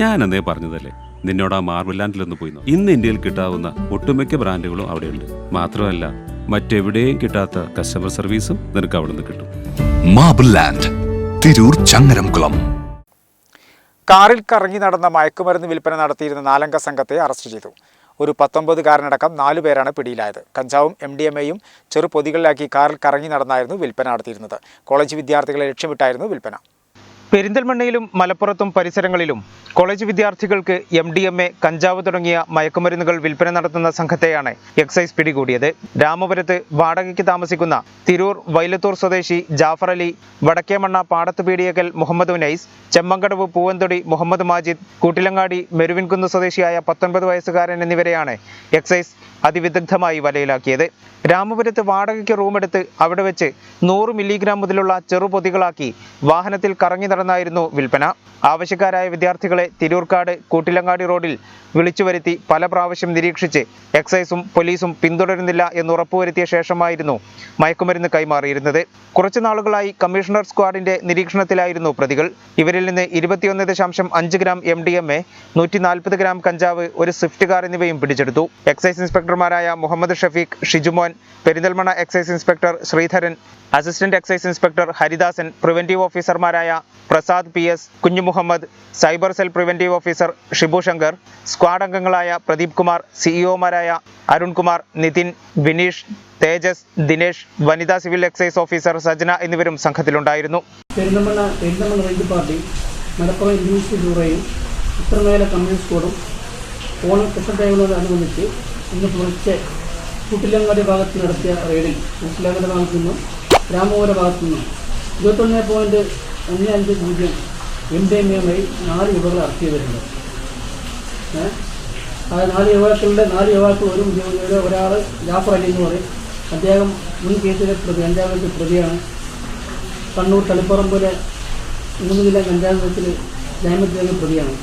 ഞാൻ അന്നേ പറഞ്ഞതല്ലേ? നിന്നോട് ആ മാർബിൾ ലാൻഡിലൊന്ന് പോയി നോക്ക്. ഇന്ന് ഇന്ത്യയിൽ കിട്ടാവുന്ന ഒട്ടുമിക്ക ബ്രാൻഡുകളും അവിടെയുണ്ട്. മാത്രമല്ല മറ്റെവിടെയും കിട്ടാത്ത കസ്റ്റമർ സർവീസും നിനക്ക് അവിടെ നിന്ന് കിട്ടും. Marble land Tirur Changaramkulam. കാറിൽ കറങ്ങി നടന്ന മയക്കുമരുന്ന് വിൽപ്പന നടത്തിയിരുന്ന നാലംഗ സംഘത്തെ അറസ്റ്റ് ചെയ്തു. ഒരു പത്തൊമ്പതുകാരനടക്കം നാലുപേരാണ് പിടിയിലായത്. കഞ്ചാവും എം ഡി എം എയും ചെറു പൊതികളിലാക്കി കാറിൽ കറങ്ങി നടന്നായിരുന്നു വിൽപ്പന നടത്തിയിരുന്നത്. കോളേജ് വിദ്യാർത്ഥികളെ ലക്ഷ്യമിട്ടായിരുന്നു വിൽപ്പന. പെരിന്തൽമണ്ണയിലും മലപ്പുറത്തും പരിസരങ്ങളിലും കോളേജ് വിദ്യാർത്ഥികൾക്ക് എം ഡി എം എ കഞ്ചാവ് തുടങ്ങിയ മയക്കുമരുന്നുകൾ വിൽപ്പന നടത്തുന്ന സംഘത്തെയാണ് എക്സൈസ് പിടികൂടിയത്. രാമപുരത്ത് വാടകയ്ക്ക് താമസിക്കുന്ന തിരൂർ വൈലത്തൂർ സ്വദേശി ജാഫർ അലി വടക്കേമണ്ണ പാടത്ത് പീടിയകൽ മുഹമ്മദ് ഉനൈസ് ചെമ്മങ്കടവ് പൂവന്തൊടി മുഹമ്മദ് മാജിദ് കൂട്ടിലങ്ങാടി മെരുവിൻകുന്ന് സ്വദേശിയായ പത്തൊൻപത് വയസ്സുകാരൻ എന്നിവരെയാണ് എക്സൈസ് അതിവിദഗ്ധമായി വലയിലാക്കിയത്. രാമപുരത്ത് വാടകയ്ക്ക് റൂമെടുത്ത് അവിടെ വെച്ച് നൂറ് മില്ലിഗ്രാം മുതലുള്ള ചെറുപൊതികളാക്കി വാഹനത്തിൽ കറങ്ങി നടന്നായിരുന്നു വിൽപ്പന. ആവശ്യക്കാരായ വിദ്യാർത്ഥികളെ തിരൂർക്കാട് കൂട്ടിലങ്ങാടി റോഡിൽ വിളിച്ചു വരുത്തി പല പ്രാവശ്യം നിരീക്ഷിച്ച് എക്സൈസും പോലീസും പിന്തുടരുന്നില്ല എന്ന് ഉറപ്പുവരുത്തിയ ശേഷമായിരുന്നു മയക്കുമരുന്ന് കൈമാറിയിരുന്നത്. കുറച്ചു നാളുകളായി കമ്മീഷണർ സ്ക്വാഡിന്റെ നിരീക്ഷണത്തിലായിരുന്നു പ്രതികൾ. ഇവരിൽ നിന്ന് ഇരുപത്തിയൊന്ന് ദശാംശം അഞ്ച് gram M D M A നൂറ്റി നാൽപ്പത് ഗ്രാം കഞ്ചാവ് ഒരു സ്വിഫ്റ്റ് കാർ എന്നിവയും പിടിച്ചെടുത്തു. Excise ഇൻസ്പെക്ടർമാരായ Muhammad Shafeeq Shijumon Perinthalmanna excise inspector Sreedharan assistant excise inspector Haridasan preventive ഓഫീസർമാരായ Prasad P S Kunju Muhammad cyber cell preventive officer Shibu Shankar squad അംഗങ്ങളായ പ്രദീപ് കുമാർ സിഇഒമാരായ അരുൺകുമാർ നിതിൻ വിനീഷ് തേജസ് ദിനേഷ് വനിതാ civil excise officer Sajana എന്നിവരും സംഘത്തിലുണ്ടായിരുന്നു. Perinthalmanna Perinthalmanna range party Malappuram ഇൻഡ്യൂസ് ബ്യൂറോയും ഉത്തരമേഖല കമ്മ്യൂണിസ്റ്റ് ബോർഡും ഓണം കൃഷ്ണദേവനോടനുബന്ധിച്ച് ഇന്ന് പുലർച്ചെ കുട്ടിലങ്ങാടി ഭാഗത്ത് നടത്തിയ റെയ്ഡിൽ കുട്ടിലങ്ങാടി ഭാഗത്തു നിന്നും രാമപുര ഭാഗത്തു നിന്നും ഇരുപത്തൊന്ന് പോയിന്റ് ഒന്ന് അഞ്ച് പൂജ്യം. എം ഡി എം എമായി നാല് യുവകൾ അറസ്റ്റ് ചെയ്തിട്ടുണ്ട്? ആ നാല് യുവാക്കളുടെ നാല് യുവാക്കൾ ഒരു ഉദ്യോഗയുടെ ഒരാൾ ജാഫർ അലി എന്ന് പറയും. അദ്ദേഹം മുൻ കേസിലെ പ്രതി അഞ്ചാമത്തെ പ്രതിയാണ്. കണ്ണൂർ തളിപ്പറമ്പിലെ മൂന്ന് ജില്ലാ കഞ്ചാവ് കേസിൽ ജാമ്യത്തിൽ പ്രതിയാണ്.